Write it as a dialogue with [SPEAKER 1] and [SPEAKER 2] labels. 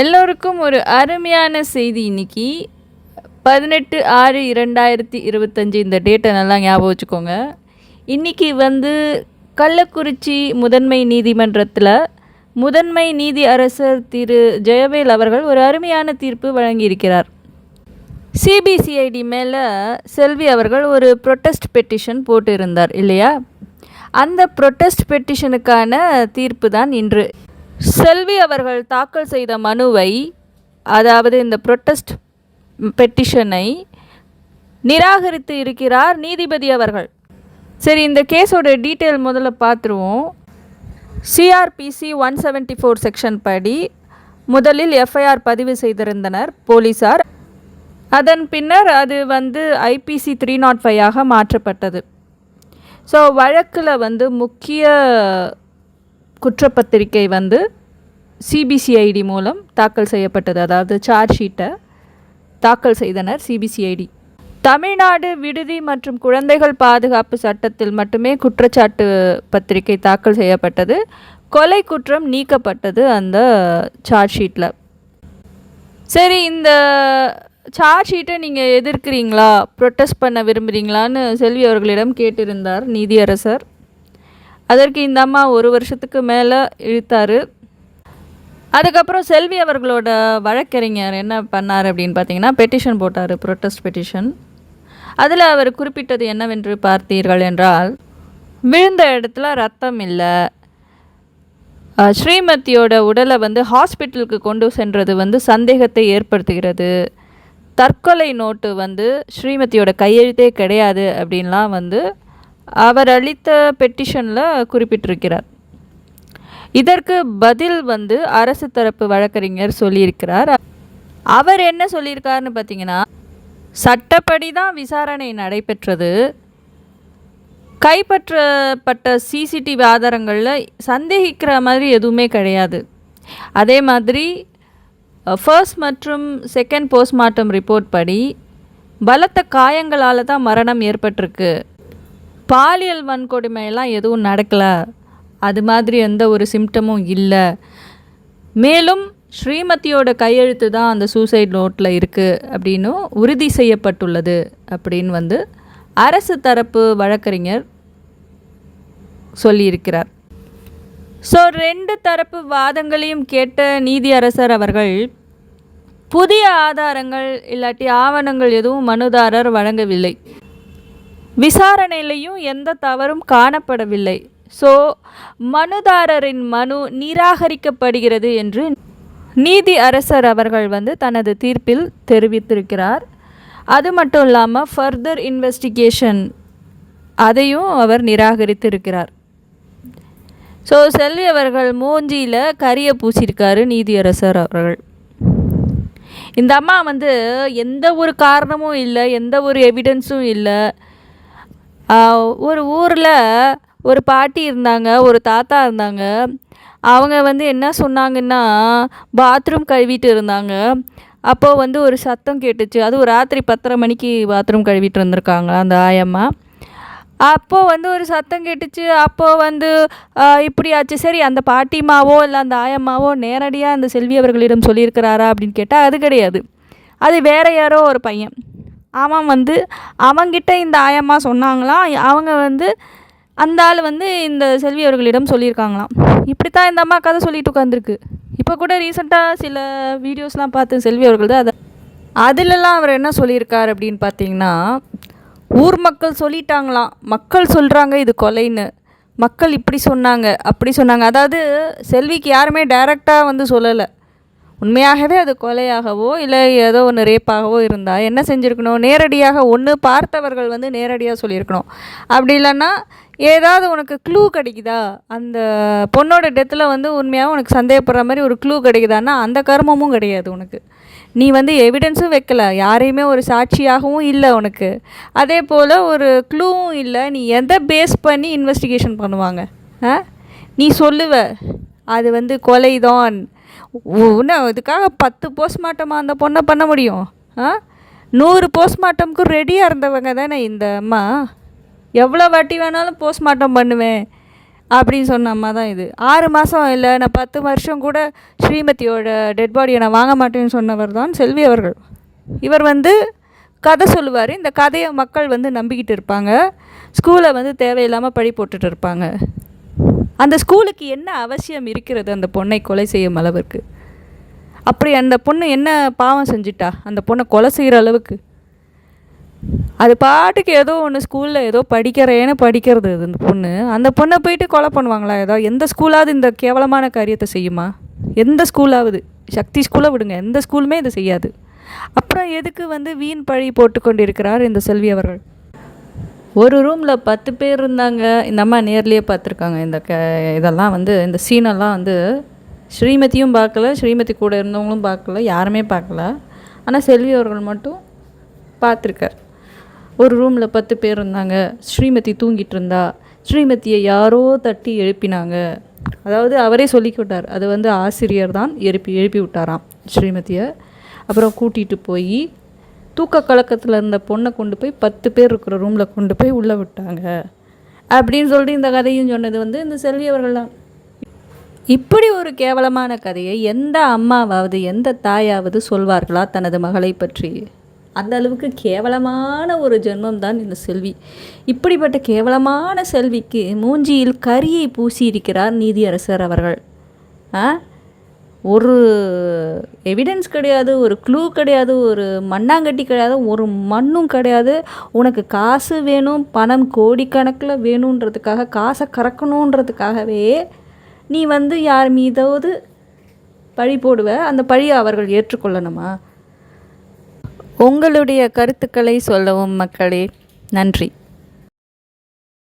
[SPEAKER 1] எல்லோருக்கும் ஒரு அருமையான செய்தி இன்னைக்கு. பதினெட்டு ஆறு இரண்டாயிரத்தி இருபத்தஞ்சி இந்த டேட்டை நல்லா ஞாபகம் வச்சுக்கோங்க. இன்னைக்கு வந்து கள்ளக்குறிச்சி முதன்மை நீதிமன்றத்தில் முதன்மை நீதி அரசர் திரு ஜெயவேல் அவர்கள் ஒரு அருமையான தீர்ப்பு வழங்கியிருக்கிறார். சிபிசிஐடி மேலே செல்வி அவர்கள் ஒரு ப்ரொட்டஸ்ட் பெட்டிஷன் போட்டிருந்தார் இல்லையா? அந்த ப்ரொட்டஸ்ட் பெட்டிஷனுக்கான தீர்ப்பு தான் இன்று. செல்வி அவர்கள் தாக்கல் செய்த மனுவை அதாவது இந்த ப்ரொட்டஸ்ட் பெட்டிஷனை நிராகரித்து இருக்கிறார் நீதிபதி அவர்கள். சரி இந்த கேஸோட டீட்டெயில் முதல்ல பார்த்துருவோம். CrPC one seventy four section படி முதலில் எஃப்ஐஆர் பதிவு செய்திருந்தனர் போலீசார். அதன் பின்னர் அது வந்து ஐபிசி த்ரீ நாட் ஃபைவாக மாற்றப்பட்டது. ஸோ வழக்கில் வந்து முக்கிய குற்றப்பத்திரிக்கை வந்து சிபிசிஐடி மூலம் தாக்கல் செய்யப்பட்டது. அதாவது சார்ஜ் ஷீட்டை தாக்கல் செய்தனர் சிபிசிஐடி தமிழ்நாடு விடுதி மற்றும் குழந்தைகள் பாதுகாப்பு சட்டத்தில் மட்டுமே குற்றச்சாட்டு பத்திரிகை தாக்கல் செய்யப்பட்டது. கொலை குற்றம் நீக்கப்பட்டது அந்த சார்ஜ் ஷீட்டில் சரி இந்த சார்ஜ் ஷீட்டை நீங்கள் எதிர்க்கிறீங்களா? ப்ரொட்டஸ்ட் பண்ண விரும்புகிறீங்களான்னு செல்வி அவர்களிடம் கேட்டிருந்தார் நீதியரசர். அதற்கு இந்த அம்மா ஒரு வருஷத்துக்கு மேலே இழுத்தார். அதுக்கப்புறம் செல்வி அவர்களோட வழக்கறிஞர் என்ன பண்ணார் அப்படின்னு பார்த்தீங்கன்னா பெட்டிஷன் போட்டார் ப்ரொட்டஸ்ட் பெட்டிஷன் அதில் அவர் குறிப்பிட்டது என்னவென்று பார்த்தீர்கள் என்றால் விழுந்த இடத்துல ரத்தம் இல்லை. ஸ்ரீமதியோட உடலை வந்து ஹாஸ்பிட்டலுக்கு கொண்டு சென்றது வந்து சந்தேகத்தை ஏற்படுத்துகிறது. தற்கொலை நோட்டு வந்து ஸ்ரீமதியோட கையெழுத்தே கிடையாது அப்படின்லாம் வந்து அவர் அளித்த பெட்டிஷனில் குறிப்பிட்டிருக்கிறார். இதற்கு பதில் வந்து அரசு தரப்பு வழக்கறிஞர் சொல்லியிருக்கிறார். அவர் என்ன சொல்லியிருக்காருன்னு பார்த்தீங்கன்னா சட்டப்படி தான் விசாரணை நடைபெற்றது. கைப்பற்றப்பட்ட சிசிடிவி ஆதாரங்களில் சந்தேகிக்கிற மாதிரி எதுவுமே கிடையாது. அதே மாதிரி ஃபர்ஸ்ட் மற்றும் செகண்ட் போஸ்ட்மார்ட்டம் ரிப்போர்ட் படி பலத்த காயங்களால் தான் மரணம் ஏற்பட்டிருக்கு. பாலியல் வன்கொடுமையெல்லாம் எதுவும் நடக்கலை. அது மாதிரி எந்த ஒரு சிம்டமும் இல்லை. மேலும் ஸ்ரீமதியோட கையெழுத்து தான் அந்த சூசைட் நோட்டில் இருக்குது அப்படின்னும் உறுதி செய்யப்பட்டுள்ளது அப்படின்னு வந்து அரசு தரப்பு வழக்கறிஞர் சொல்லியிருக்கிறார். ஸோ ரெண்டு தரப்பு வாதங்களையும் கேட்ட நீதியரசர் அவர்கள் புதிய ஆதாரங்கள் இல்லாட்டி ஆவணங்கள் எதுவும் மனுதாரர் வழங்கவில்லை. விசாரணையிலையும் எந்த தவறும் காணப்படவில்லை. ஸோ மனுதாரரின் மனு நிராகரிக்கப்படுகிறது என்று நீதி அரசர் அவர்கள் வந்து தனது தீர்ப்பில் தெரிவித்திருக்கிறார். அது மட்டும் இல்லாமல் ஃபர்தர் இன்வெஸ்டிகேஷன் அதையும் அவர் நிராகரித்திருக்கிறார். ஸோ செல்வி அவர்கள் மூஞ்சியில் கரியை பூசியிருக்காரு நீதியரசர் அவர்கள். இந்த அம்மா வந்து எந்த ஒரு காரணமும் இல்லை எந்த ஒரு எவிடன்ஸும் இல்லை. ஒரு ஊரில் ஒரு பாட்டி இருந்தாங்க ஒரு தாத்தா இருந்தாங்க. அவங்க வந்து என்ன சொன்னாங்கன்னா பாத்ரூம் கழுவிட்டு இருந்தாங்க. அப்போது வந்து ஒரு சத்தம் கேட்டுச்சு. அதுவும் ராத்திரி பத்தரை மணிக்கு பாத்ரூம் கழுவிட்டு இருந்திருக்காங்க அந்த ஆயம்மா. அப்போது வந்து ஒரு சத்தம் கேட்டுச்சு. அப்போது வந்து இப்படி ஆச்சு சரி அந்த பாட்டிமாவோ இல்லை அந்த ஆயம்மாவோ நேரடியாக அந்த செல்வி அவர்களிடம் சொல்லியிருக்கிறாரா அப்படின்னு கேட்டால் அது கிடையாது. அது வேற யாரோ ஒரு பையன். அவன் வந்து அவங்கிட்ட இந்த ஆயம்மா சொன்னாங்களாம். அவங்க வந்து அந்த ஆள் வந்து இந்த செல்வி அவர்களிடம் சொல்லியிருக்காங்களாம். இப்படித்தான் இந்த அம்மா கதை சொல்லிட்டு உட்காந்துருக்கு இப்போ கூட ரீசெண்டாக சில வீடியோஸ்லாம் பார்த்து செல்வி அவர்கள் தான் அதை அதிலெல்லாம் அவர் என்ன சொல்லியிருக்கார் அப்படின்னு பார்த்தீங்கன்னா ஊர் மக்கள் சொல்லிட்டாங்களாம். மக்கள் சொல்கிறாங்க இது கொலைன்னு. மக்கள் இப்படி சொன்னாங்க அப்படி சொன்னாங்க. அதாவது செல்விக்கு யாருமே டைரெக்டாக வந்து சொல்லலை. உண்மையாகவே அது கொலையாகவோ இல்லை ஏதோ ஒன்று ரேப்பாகவோ இருந்தால் என்ன செஞ்சுருக்கணும்? நேரடியாக ஒன்று பார்த்தவர்கள் வந்து நேரடியாக சொல்லியிருக்கணும். அப்படி இல்லைன்னா ஏதாவது உனக்கு க்ளூ கிடைக்குதா? அந்த பொண்ணோட டெத்தில் வந்து உண்மையாக உனக்கு சந்தேகப்படுற மாதிரி ஒரு க்ளூ கிடைக்குதான்னா அந்த கர்மமும் கிடையாது உனக்கு. நீ வந்து எவிடன்ஸும் வைக்கல. யாரையுமே ஒரு சாட்சியாகவும் இல்லை உனக்கு. அதே போல் ஒரு க்ளூவும் இல்லை. நீ எதை பேஸ் பண்ணி இன்வெஸ்டிகேஷன் பண்ணுவாங்க? ஆ? நீ சொல்லுவ. அது வந்து கொலைதான். இன்னும் இதுக்காக பத்து போஸ்ட்மார்ட்டமாக அந்த பொண்ணை பண்ண முடியும்? ஆ? நூறு போஸ்ட்மார்ட்டமுக்கு ரெடியாக இருந்தவங்க தானே இந்த அம்மா? எவ்வளோ வாட்டி வேணாலும் போஸ்ட்மார்ட்டம் பண்ணுவேன் அப்படின்னு சொன்ன அம்மா தான் இது. ஆறு மாதம் இல்லை நான் பத்து வருஷம் கூட ஸ்ரீமதியோட டெட் பாடியை நான் வாங்க மாட்டேன்னு சொன்னவர் தான் செல்வி அவர்கள். இவர் வந்து கதை சொல்லுவார். இந்த கதையை மக்கள் வந்து நம்பிக்கிட்டு இருப்பாங்க. ஸ்கூலை வந்து தேவையில்லாமல் பழி போட்டுட்டு இருப்பாங்க. அந்த ஸ்கூலுக்கு என்ன அவசியம் இருக்கிறது? அந்த பொண்ணை கொலை செய்யும் அளவிற்கு. அப்படி அந்த பொண்ணு என்ன பாவம் செஞ்சிட்டா? அந்த பொண்ணை கொலை செய்கிற அளவுக்கு. அது பாட்டுக்கு ஏதோ ஒன்று ஸ்கூலில் ஏதோ படிக்கிறேன்னு படிக்கிறது அது அந்த பொண்ணு. அந்த பொண்ணை போயிட்டு கொலை பண்ணுவாங்களா? ஏதோ எந்த ஸ்கூலாவது இந்த கேவலமான காரியத்தை செய்யுமா? எந்த ஸ்கூலாவது? சக்தி ஸ்கூலை விடுங்க. எந்த ஸ்கூலுமே இதை செய்யாது. அப்புறம் எதுக்கு வந்து வீண் பழி போட்டு கொண்டிருக்கிறார் இந்த செல்வி அவர்கள்? ஒரு ரூமில் பத்து பேர் இருந்தாங்க. இந்த அம்மா நேர்லேயே பார்த்துருக்காங்க. இந்த க இதெல்லாம் வந்து இந்த சீனெல்லாம் வந்து ஸ்ரீமதியும் பார்க்கல ஸ்ரீமதி கூட இருந்தவங்களும் பார்க்கல யாருமே பார்க்கல. ஆனால் செல்வி அவர்கள் மட்டும் பார்த்துருக்கார். ஒரு ரூமில் பத்து பேர் இருந்தாங்க. ஸ்ரீமதி தூங்கிட்டு இருந்தா. ஸ்ரீமதியை யாரோ தட்டி எழுப்பினாங்க. அதாவது அவரே சொல்லிக்கிட்டார். அது வந்து ஆசிரியர் தான் எழுப்பி எழுப்பி விட்டாராம் ஸ்ரீமதியை. அப்புறம் கூட்டிகிட்டு போய் தூக்க கலக்கத்தில் இருந்த பொண்ணை கொண்டு போய் பத்து பேர் இருக்கிற ரூமில் கொண்டு போய் உள்ளே விட்டாங்க. அப்படின்னு சொல்லிட்டு இந்த கதையும் சொன்னது வந்து இந்த செல்வி அவர்கள் தான் இப்படி ஒரு கேவலமான கதையை எந்த அம்மாவாவது எந்த தாயாவது சொல்வார்களா தனது மகளை பற்றி? அந்த அளவுக்கு கேவலமான ஒரு ஜென்மம் தான் இந்த செல்வி. இப்படிப்பட்ட கேவலமான செல்விக்கு மூஞ்சியில் கரியை பூசியிருக்கிறார் நீதியரசர் அவர்கள். ஆ? ஒரு எவிடன்ஸ் கிடையாது ஒரு க்ளூ கிடையாது ஒரு மண்ணாங்கட்டி கிடையாது ஒரு மண்ணும் கிடையாது. உனக்கு காசு வேணும் பணம் கோடிக்கணக்கில் வேணுன்றதுக்காக காசை கறக்கணுன்றதுக்காகவே நீ வந்து யார் மீதாவது பழி போடுவ? அந்த பழியை அவர்கள் ஏற்றுக்கொள்ளணுமா? உங்களுடைய கருத்துக்களை சொல்லவும் மக்களே நன்றி.